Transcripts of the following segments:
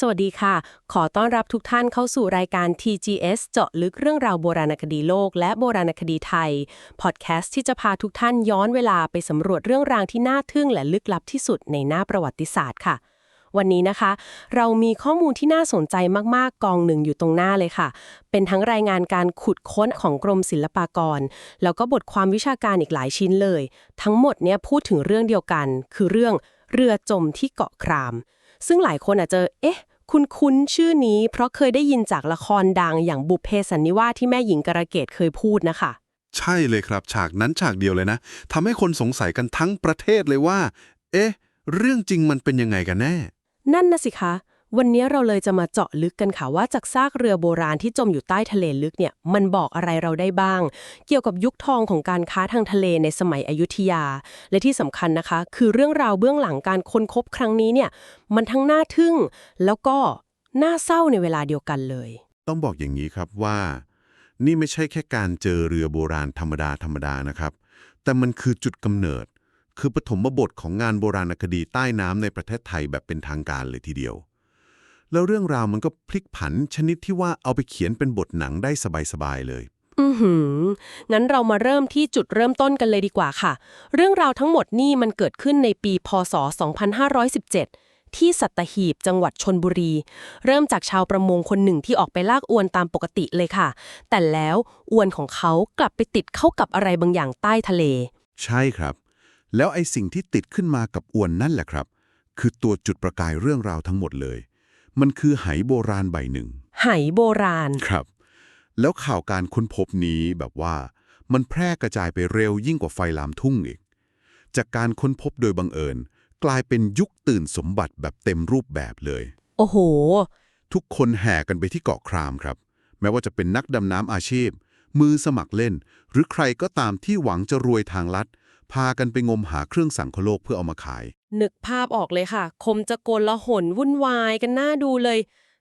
สวัสดีค่ะ ขอต้อนรับทุกท่านเข้าสู่รายการ TGS เจาะลึกเรื่องราวโบราณคดีโลก และโบราณคดีไทย พอดแคสต์ที่จะพาทุกท่านย้อนเวลาไปสำรวจเรื่องราวที่น่าทึ่งและลึกลับที่สุดในหน้าประวัติศาสตร์ค่ะ วันนี้นะคะ เรามีข้อมูลที่น่าสนใจมากๆ กองหนึ่งอยู่ตรงหน้าเลยค่ะ เป็นทั้งรายงานการขุดค้นของกรมศิลปากร แล้วก็บทความวิชาการอีกหลายชิ้นเลย ทั้งหมดเนี่ยพูดถึงเรื่องเดียวกัน คือเรื่องเรือจมที่เกาะคราม ซึ่งหลายคนอาจจะเอ๊ะ คุณคุ้นๆชื่อนี้ เพราะเคยได้ยินจากละครดังอย่างบุพเพสันนิวาสที่แม่หญิงกระเกตเคยพูดนะคะ ใช่เลยครับ ฉากนั้นฉากเดียวเลยนะทำให้คนสงสัยกันทั้งประเทศเลยว่า เอ๊ะ เรื่องจริงมันเป็นยังไงกันแน่ นั่นนะสิคะ วันนี้เราเลยจะมาเจาะลึกกันค่ะว่าจากซากเรือโบราณที่จมอยู่ใต้ทะเลลึกเนี่ยมันบอกอะไรเราได้บ้าง เกี่ยวกับยุคทองของการค้าทางทะเลในสมัยอยุธยา และที่สำคัญนะคะ คือเรื่องราวเบื้องหลังการค้นคบครั้งนี้เนี่ยมันทั้งน่าทึ่ง แล้วก็น่าเศร้าในเวลาเดียวกันเลย ต้องบอกอย่างนี้ครับว่า นี่ไม่ใช่แค่การเจอเรือโบราณธรรมดาธรรมดานะครับ แต่มันคือจุดกำเนิด คือปฐมบทของงานโบราณคดีใต้น้ำในประเทศไทยแบบเป็นทางการเลยทีเดียว แล้วเรื่องราวมันก็พลิกผันชนิดที่ว่าเอาไปเขียนเป็นบทหนังได้สบายๆเลย อือหือ งั้นเรามาเริ่มที่จุดเริ่มต้นกันเลยดีกว่าค่ะ เรื่องราวทั้งหมดนี่มันเกิดขึ้นในปี พศ 2517 ที่สัตหีบจังหวัดชนบุรี เริ่มจากชาวประมงคนหนึ่งที่ออกไปลากอวนตามปกติเลยค่ะ แต่แล้วอวนของเขากลับไปติดเข้ากับอะไรบางอย่างใต้ทะเล ใช่ครับ แล้วไอ้สิ่งที่ติดขึ้นมากับอวนนั่นแหละครับ คือตัวจุดประกายเรื่องราวทั้งหมดเลย มันคือไหโบราณใบหนึ่ง ไหโบราณ ครับ แล้วข่าวการค้นพบนี้แบบว่า มันแพร่กระจายไปเร็วยิ่งกว่าไฟลามทุ่งอีก จากการค้นพบโดยบังเอิญ กลายเป็นยุคตื่นสมบัติแบบเต็มรูปแบบเลย โอ้โห ทุกคนแห่กันไปที่เกาะครามครับ แม้ว่าจะเป็นนักดำน้ำอาชีพ มือสมัครเล่น หรือใครก็ตามที่หวังจะรวยทางลัด พากันไปงมหาเครื่องสังคโลกเพื่อเอามาขาย นึกภาพออกเลยค่ะ คมจะโกลละหนวุ่นวายกันน่าดูเลย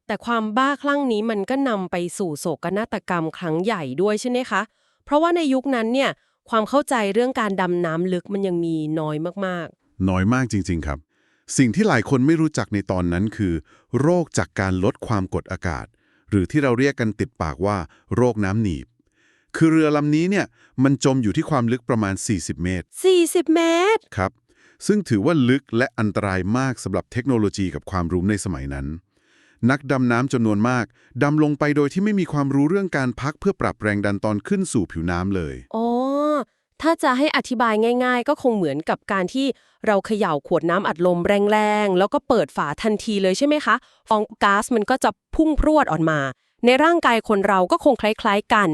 แต่ความบ้าคลั่งนี้มันก็นำไปสู่โศกนาฏกรรมครั้งใหญ่ด้วยใช่ไหมคะ เพราะว่าในยุคนั้นเนี่ย ความเข้าใจเรื่องการดำน้ำลึกมันยังมีน้อยมากน้อยมากจริง ๆ ครับ สิ่งที่หลายคนไม่รู้จักในตอนนั้นคือ โรคจากการลดความกดอากาศ หรือที่เราเรียกกันติดปากว่า โรคน้ำหนีบ คือเรือลำนี้เนี่ยมันจมอยู่ที่ความลึกประมาณ 40 เมตรๆ40 เมตร ครับ ซึ่งถือว่าลึกและอันตรายมากสำหรับเทคโนโลยีกับความรู้ในสมัยนั้น นักดำน้ำจำนวนมาก ดำลงไปโดยที่ไม่มีความรู้เรื่องการพักเพื่อปรับแรงดันตอนขึ้นสู่ผิวน้ำเลยอ๋อถ้าจะให้อธิบายง่าย ๆ ก็คงเหมือนกับการที่เราเขย่าขวดน้ำอัดลมแรงๆ แล้วก็เปิดฝาทันทีเลยใช่ไหมคะฟองก๊าซมันก็จะพุ่งพรวดออกมา ในร่างกายคนเราก็คงคล้าย ๆ กัน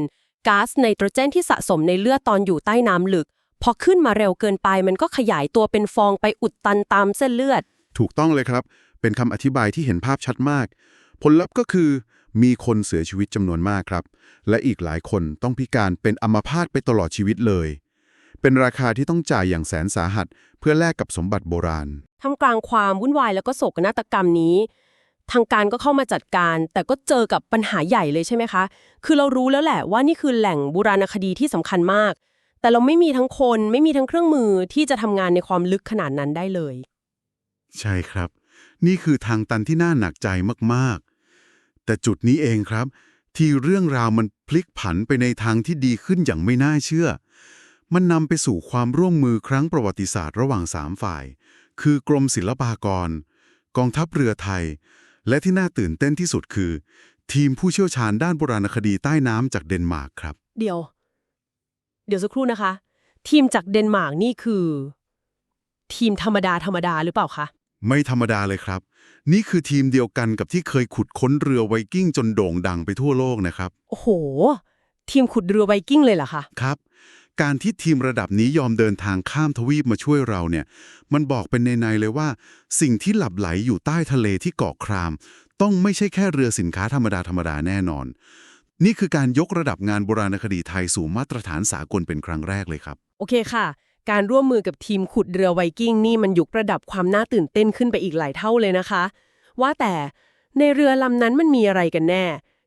ก๊าซไนโตรเจนที่สะสมในเลือดตอนอยู่ใต้น้ำลึก พอขึ้นมาเร็วเกินไปมันก็ขยายตัวเป็นฟองไปอุดตันตามเส้นเลือด ถูกต้องเลยครับ เป็นคำอธิบายที่เห็นภาพชัดมาก ผลลัพธ์ก็คือมีคนเสียชีวิตจำนวนมากครับ และอีกหลายคนต้องพิการเป็นอัมพาตไปตลอดชีวิตเลย เป็นราคาที่ต้องจ่ายอย่างแสนสาหัส เพื่อแลกกับสมบัติโบราณท่ามกลางความวุ่นวายแล้วก็โศกนาฏกรรมนี้ ทางการก็เข้ามาจัดการ แต่ก็เจอกับปัญหาใหญ่เลยใช่ไหมคะ คือเรารู้แล้วแหละว่านี่คือแหล่งบูราณคดีที่สำคัญมาก แต่เราไม่มีทั้งคนไม่มีทั้งเครื่องมือที่จะทำงานในความลึกขนาดนั้นได้เลย ใช่ครับ นี่คือทางตันที่น่าหนักใจมากๆ แต่จุดนี้เองครับ ที่เรื่องราวมันพลิกผันไปในทางที่ดีขึ้นอย่างไม่น่าเชื่อ มันนำไปสู่ความร่วมมือครั้งประวัติศาสตร์ระหว่างสามฝ่าย คือกรมศิลปากร กองทัพเรือไทย และที่น่าตื่นเต้นที่สุดคือ ทีมผู้เชี่ยวชาญด้านโบราณคดีใต้น้ำจากเดนมาร์กครับ เดี๋ยว เดี๋ยวสักครู่นะคะ ทีมจากเดนมาร์กนี่คือ ทีมธรรมดาธรรมดาหรือเปล่าคะ ไม่ธรรมดาเลยครับ นี่คือทีมเดียวกันกับที่เคยขุดค้นเรือไวกิ้งจนโด่งดังไปทั่วโลกนะครับ โอ้โห ทีมขุดเรือไวกิ้งเลยเหรอคะ ครับ การที่ทีมระดับนี้ยอมเดินทางข้ามทวีปมาช่วยเราเนี่ย มันบอกเป็นในๆเลยว่า สิ่งที่หลับไหลอยู่ใต้ทะเลที่เกาะคราม ต้องไม่ใช่แค่เรือสินค้าธรรมดาธรรมดาแน่นอน นี่คือการยกระดับงานโบราณคดีไทยสู่มาตรฐานสากลเป็นครั้งแรกเลยครับ โอเคค่ะ การร่วมมือกับทีมขุดเรือไวกิ้งนี่มันยกระดับความน่าตื่นเต้นขึ้นไปอีกหลายเท่าเลยนะคะ ว่าแต่ในเรือลำนั้นมันมีอะไรกันแน่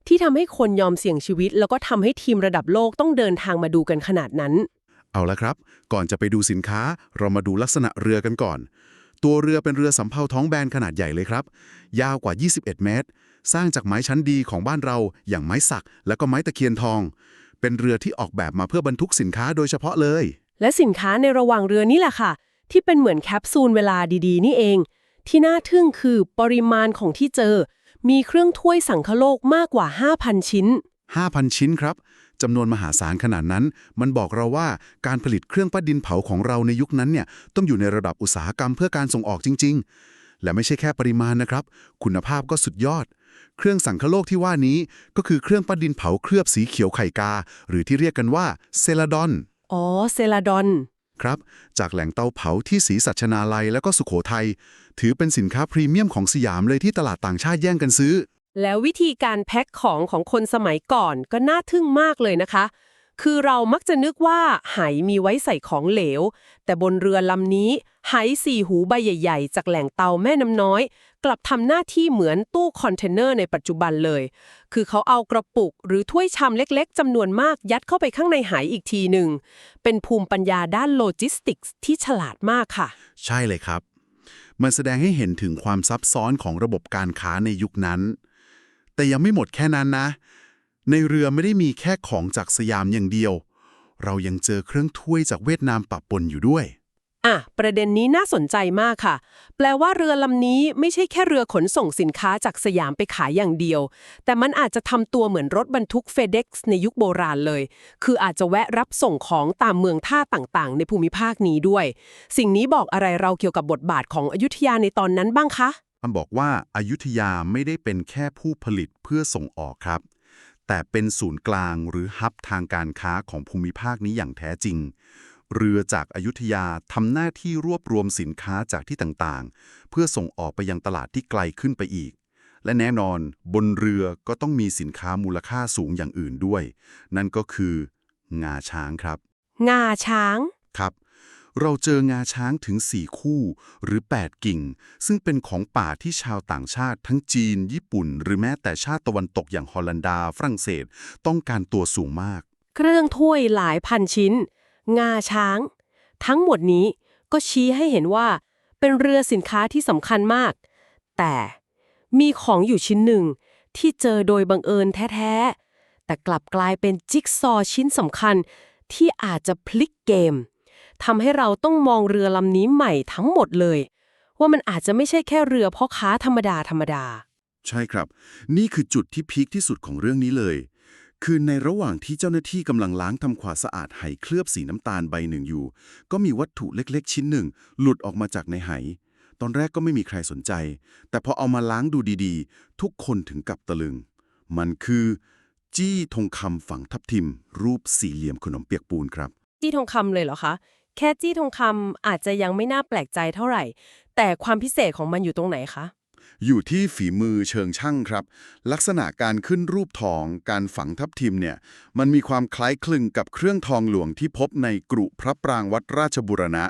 ที่ทำให้คนยอมเสี่ยงชีวิต แล้วก็ทำให้ทีมระดับโลกต้องเดินทางมาดูกันขนาดนั้น เอาละครับ ก่อนจะไปดูสินค้า เรามาดูลักษณะเรือกันก่อน ตัวเรือเป็นเรือสำเภาท้องแบนขนาดใหญ่เลยครับ ยาวกว่า 21 เมตร สร้างจากไม้ชั้นดีของบ้านเรา อย่างไม้สัก แล้วก็ไม้ตะเคียนทอง เป็นเรือที่ออกแบบมาเพื่อบรรทุกสินค้าโดยเฉพาะเลย และสินค้าในระหว่างเรือนี่แหละค่ะ ที่เป็นเหมือนแคปซูลเวลาดีๆ นี่เอง ที่น่าทึ่งคือปริมาณของที่เจอ มีเครื่องถ้วยสังคโลกมากกว่า 5,000 ชิ้น 5,000 ชิ้นครับจำนวนมหาศาลขนาดนั้น มันบอกเราว่าการผลิตเครื่องปั้นดินเผาของเราในยุคนั้นเนี่ยต้องอยู่ในระดับอุตสาหกรรมเพื่อการส่งออกจริง ๆ และไม่ใช่แค่ปริมาณนะครับ คุณภาพก็สุดยอด เครื่องสังคโลกที่ว่านี้ก็คือเครื่องปั้นดินเผาเคลือบสีเขียวไข่กา หรือที่เรียกกันว่าเซลาดอน อ๋อ เซลาดอน ครับ จากแหล่งเตาเผาที่ศรีสัชนาลัยและก็สุขโขทัย ถือเป็นสินค้าพรีเมียมของสยามเลยที่ตลาดต่างชาติแย่งกันซื้อ แล้ววิธีการแพ็คของของคนสมัยก่อนก็น่าทึ่งมากเลยนะคะ คือเรามักจะนึกว่าไหมีไว้ใส่ของเหลว แต่บนเรือลำนี้ไหสี่หูใบใหญ่ ๆ จากแหล่งเตาแม่น้ำน้อย กลับทำหน้าที่เหมือนตู้คอนเทนเนอร์ในปัจจุบันเลย คือเขาเอากระปุกหรือถ้วยชามเล็กๆจำนวนมากยัดเข้าไปข้างในไหอีกทีหนึ่ง เป็นภูมิปัญญาด้านโลจิสติกส์ที่ฉลาดมากค่ะ ใช่เลยครับ มันแสดงให้เห็นถึงความซับซ้อนของระบบการค้าในยุคนั้น แต่ยังไม่หมดแค่นั้นนะ ในเรือไม่ได้มีแค่ของจากสยามอย่างเดียว เรายังเจอเครื่องถ้วยจากเวียดนามปะปนอยู่ด้วย อะ ประเด็นนี้น่าสนใจมากค่ะ แปลว่าเรือลำนี้ไม่ใช่แค่เรือขนส่งสินค้าจากสยามไปขายอย่างเดียว แต่มันอาจจะทำตัวเหมือนรถบรรทุกเฟเด็กซ์ในยุคโบราณเลย คืออาจจะแวะรับส่งของตามเมืองท่าต่างๆ ในภูมิภาคนี้ด้วย สิ่งนี้บอกอะไรเราเกี่ยวกับบทบาทของอยุธยาในตอนนั้นบ้างคะมันบอกว่าอายุทยาไม่ได้เป็นแค่ผู้ผลิตเพื่อส่งออกครับ แต่เป็นศูนย์กลางหรือฮับทางการค้าของภูมิภาคนี้อย่างแท้จริง เรือจากอายุทยาทำหน้าที่รวบรวมสินค้าจากที่ต่างๆ เพื่อส่งออกไปยังตลาดที่ไกลขึ้นไปอีก และแน่นอน บนเรือก็ต้องมีสินค้ามูลค่าสูงอย่างอื่นด้วย นั่นก็คืองาช้างครับ งาช้าง ครับ เราเจองาช้างถึง 4 คู่หรือ 8 กิ่ง ซึ่งเป็นของป่าที่ชาวต่างชาติทั้งจีน ญี่ปุ่น หรือแม้แต่ชาติตะวันตกอย่างฮอลันดา ฝรั่งเศส ต้องการตัวสูงมาก เครื่องถ้วยหลายพันชิ้น งาช้าง ทั้งหมดนี้ก็ชี้ให้เห็นว่า เป็นเรือสินค้าที่สำคัญมาก แต่มีของอยู่ชิ้นหนึ่ง ที่เจอโดยบังเอิญแท้ๆแต่กลับกลายเป็นจิ๊กซอว์ชิ้นสำคัญที่อาจจะพลิกเกม ทำให้เราต้องมองเรือลำนี้ใหม่ทั้งหมดเลย ว่ามันอาจจะไม่ใช่แค่เรือพ่อค้าธรรมดาธรรมดา ใช่ครับ นี่คือจุดที่พีคที่สุดของเรื่องนี้เลย คือในระหว่างที่เจ้าหน้าที่กำลังล้างทำความสะอาดไหเคลือบสีน้ำตาลใบหนึ่งอยู่ ก็มีวัตถุเล็กๆ ชิ้นหนึ่ง หลุดออกมาจากในไหตอนแรกก็ไม่มีใครสนใจ แต่พอเอามาล้างดูดีๆ ทุกคนถึงกับตะลึง มันคือ จี้ทองคำฝังทับทิม รูปสี่เหลี่ยมขนมเปียกปูนครับ จี้ทองคำเลยเหรอคะ แค่จี้ทองคำอาจจะยังไม่น่าแปลกใจเท่าไหร่ แต่ความพิเศษของมันอยู่ตรงไหนคะ อยู่ที่ฝีมือเชิงช่างครับ ลักษณะการขึ้นรูปทอง การฝังทับทิมเนี่ย มันมีความคล้ายคลึงกับเครื่องทองหลวงที่พบในกรุพระปรางวัดราชบุรณะ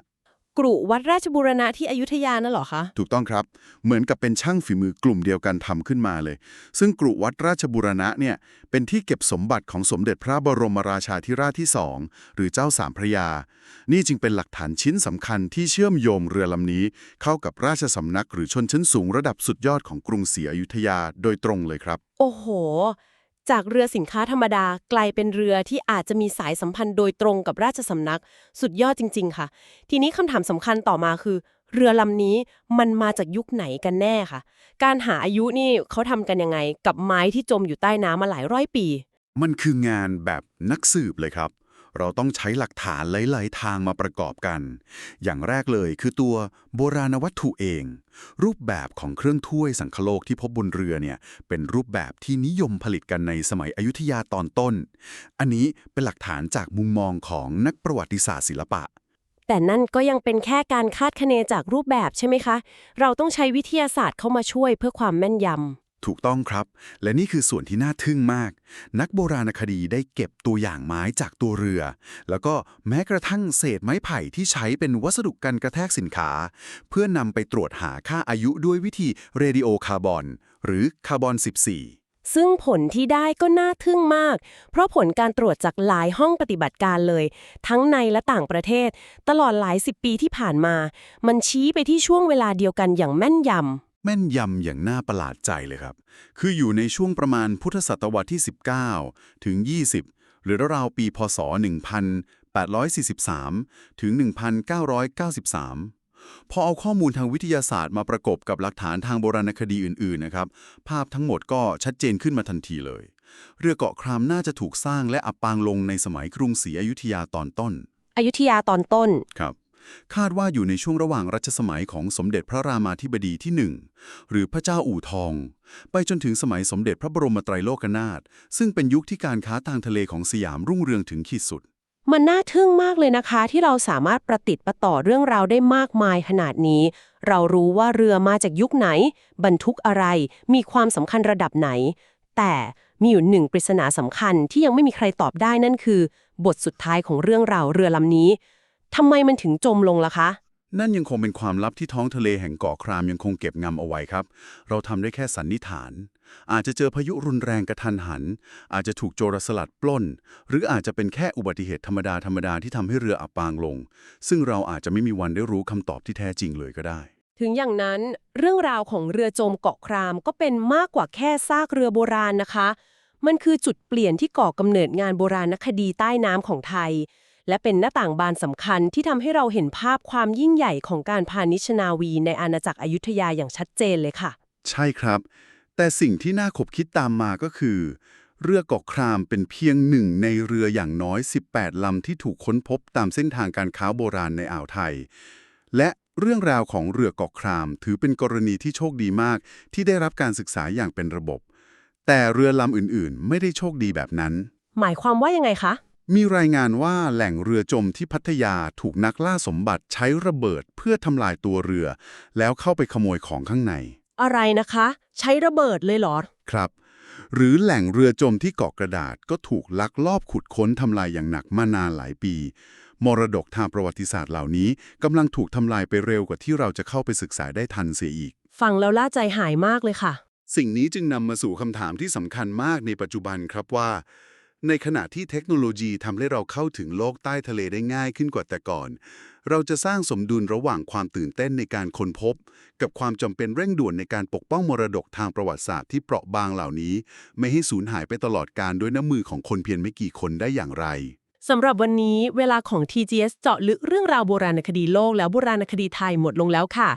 กรุวัดราชบูรณะที่อยุธยานั่นเหรอคะ ถูกต้องครับ เหมือนกับเป็นช่างฝีมือกลุ่มเดียวกันทำขึ้นมาเลย ซึ่งกรุวัดราชบุรณะเนี่ยเป็นที่เก็บสมบัติของสมเด็จพระบรมราชาธิราชที่สองหรือเจ้าสามพระยา นี่จึงเป็นหลักฐานชิ้นสำคัญที่เชื่อมโยงเรือลำนี้ เข้ากับราชสำนักหรือชนชั้นสูงระดับสุดยอดของกรุงศรีอยุธยาโดยตรงเลยครับ โอ้โห จากเรือสินค้าธรรมดากลายเป็นเรือที่อาจจะมีสายสัมพันธ์โดยตรงกับราชสำนัก สุดยอดจริง ๆ ค่ะ ทีนี้คำถามสำคัญต่อมาคือ เรือลำนี้มันมาจากยุคไหนกันแน่ค่ะ การหาอายุนี่เขาทำกันยังไง กับไม้ที่จมอยู่ใต้น้ำมาหลายร้อยปี มันคืองานแบบนักสืบเลยครับ เราต้องใช้หลักฐานหลาย ๆ ทางมาประกอบกัน อย่างแรกเลยคือตัวโบราณวัตถุเอง รูปแบบของเครื่องถ้วยสังคโลกที่พบบนเรือเนี่ยเป็นรูปแบบที่นิยมผลิตกันในสมัยอยุธยาตอนต้น อันนี้เป็นหลักฐานจากมุมมองของนักประวัติศาสตร์ศิลปะ แต่นั่นก็ยังเป็นแค่การคาดคะเนจากรูปแบบใช่ไหมคะ เราต้องใช้วิทยาศาสตร์เข้ามาช่วยเพื่อความแม่นยำ ถูกต้องครับ และนี่คือส่วนที่น่าทึ่งมาก นักโบราณคดีได้เก็บตัวอย่างไม้จากตัวเรือ แล้วก็แม้กระทั่งเศษไม้ไผ่ที่ใช้เป็นวัสดุกันกระแทกสินค้า เพื่อนำไปตรวจหาค่าอายุด้วยวิธีเรดิโอคาร์บอน หรือคาร์บอน 14ซึ่งผลที่ได้ก็น่าทึ่งมาก เพราะผลการตรวจจากหลายห้องปฏิบัติการเลย ทั้งในและต่างประเทศ ตลอดหลายสิบปีที่ผ่านมา มันชี้ไปที่ช่วงเวลาเดียวกันอย่างแม่นยำ แม่นยำอย่างน่าประหลาดใจเลยครับ คืออยู่ในช่วงประมาณพุทธศตวรรษที่ 19 ถึง 20 หรือราวๆปีพศ 1843 ถึง 1993 พอเอาข้อมูลทางวิทยาศาสตร์มาประกบกับหลักฐานทางโบราณคดีอื่นๆนะครับ ภาพทั้งหมดก็ชัดเจนขึ้นมาทันทีเลย เรือเกาะครามน่าจะถูกสร้างและอับปางลงในสมัยกรุงศรีอยุธยาตอนต้น อยุธยาตอนต้น ครับ คาดว่าอยู่ในช่วงระหว่างรัชสมัยของสมเด็จพระรามาธิบดีที่หนึ่งหรือพระเจ้าอู่ทอง ไปจนถึงสมัยสมเด็จพระบรมไตรโลกนาถซึ่งเป็นยุคที่การค้าทางทะเลของสยามรุ่งเรืองถึงขีดสุด มันน่าทึ่งมากเลยนะคะ ที่เราสามารถประติดประต่อเรื่องราวได้มากมายขนาดนี้ เรารู้ว่าเรือมาจากยุคไหน บรรทุกอะไร มีความสำคัญระดับไหน แต่มีอยู่หนึ่งปริศนาสำคัญที่ยังไม่มีใครตอบได้นั่นคือ บทสุดท้ายของเรื่องราวเรือลำนี้ ทำไมมันถึงจมลงล่ะคะ นั่นยังคงเป็นความลับที่ท้องทะเลแห่งเกาะครามยังคงเก็บงำเอาไว้ครับ เราทำได้แค่สันนิษฐาน อาจจะเจอพายุรุนแรงกระทันหัน อาจจะถูกโจรสลัดปล้น หรืออาจจะเป็นแค่อุบัติเหตุธรรมดาธรรมดาที่ทำให้เรืออับปางลง ซึ่งเราอาจจะไม่มีวันได้รู้คำตอบที่แท้จริงเลยก็ได้ ถึงอย่างนั้นเรื่องราวของเรือจมเกาะครามก็เป็นมากกว่าแค่ซากเรือโบราณนะคะ มันคือจุดเปลี่ยนที่ก่อกำเนิดงานโบราณคดีใต้น้ำของไทย และเป็นหน้าต่างบานสำคัญที่ทำให้เราเห็นภาพความยิ่งใหญ่ของการพาณิชนาวีในอาณาจักรอยุธยาอย่างชัดเจนเลยค่ะ ใช่ครับ แต่สิ่งที่น่าขบคิดตามมาก็คือ เรือเกาะครามเป็นเพียงหนึ่งในเรืออย่างน้อย 18 ลำที่ถูกค้นพบตามเส้นทางการค้าโบราณในอ่าวไทย และเรื่องราวของเรือเกาะคราม ถือเป็นกรณีที่โชคดีมาก ที่ได้รับการศึกษาอย่างเป็นระบบ แต่เรือลำอื่นๆ ไม่ได้โชคดีแบบนั้น หมายความว่ายังไงคะ มีรายงานว่าแหล่งเรือจมที่พัทยาถูกนักล่าสมบัติใช้ระเบิดเพื่อทำลายตัวเรือ แล้วเข้าไปขโมยของข้างใน อะไรนะคะ ใช้ระเบิดเลยเหรอ ครับ หรือแหล่งเรือจมที่เกาะกระดาษก็ถูกลักลอบขุดค้นทำลายอย่างหนักมานานหลายปี มรดกทางประวัติศาสตร์เหล่านี้กำลังถูกทำลายไปเร็วกว่าที่เราจะเข้าไปศึกษาได้ทันเสียอีก ฟังแล้วล่าใจหายมากเลยค่ะ สิ่งนี้จึงนำมาสู่คำถามที่สำคัญมากในปัจจุบันครับว่า ในขณะที่เทคโนโลยีทำให้เราเข้าถึงโลกใต้ทะเลได้ง่ายขึ้นกว่าแต่ก่อน เราจะสร้างสมดุลระหว่างความตื่นเต้นในการค้นพบ กับความจำเป็นเร่งด่วนในการปกป้องมรดกทางประวัติศาสตร์ที่เปราะบางเหล่านี้ ไม่ให้สูญหายไปตลอดการด้วยน้ำมือของคนเพียงไม่กี่คนได้อย่างไรสำหรับวันนี้เวลาของ TGS เจาะลึกเรื่องราวโบราณคดีโลก แล้วโบราณคดีไทยหมดลงแล้วค่ะ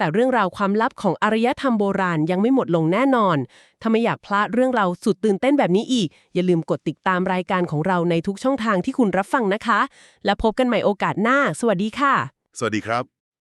แต่เรื่องราวความลับของอารยธรรมโบราณยังไม่หมดลงแน่นอน ถ้าไม่อยากพลาดเรื่องราวสุดตื่นเต้นแบบนี้อีก อย่าลืมกดติดตามรายการของเราในทุกช่องทางที่คุณรับฟังนะคะ และพบกันใหม่โอกาสหน้า สวัสดีค่ะ สวัสดีครับ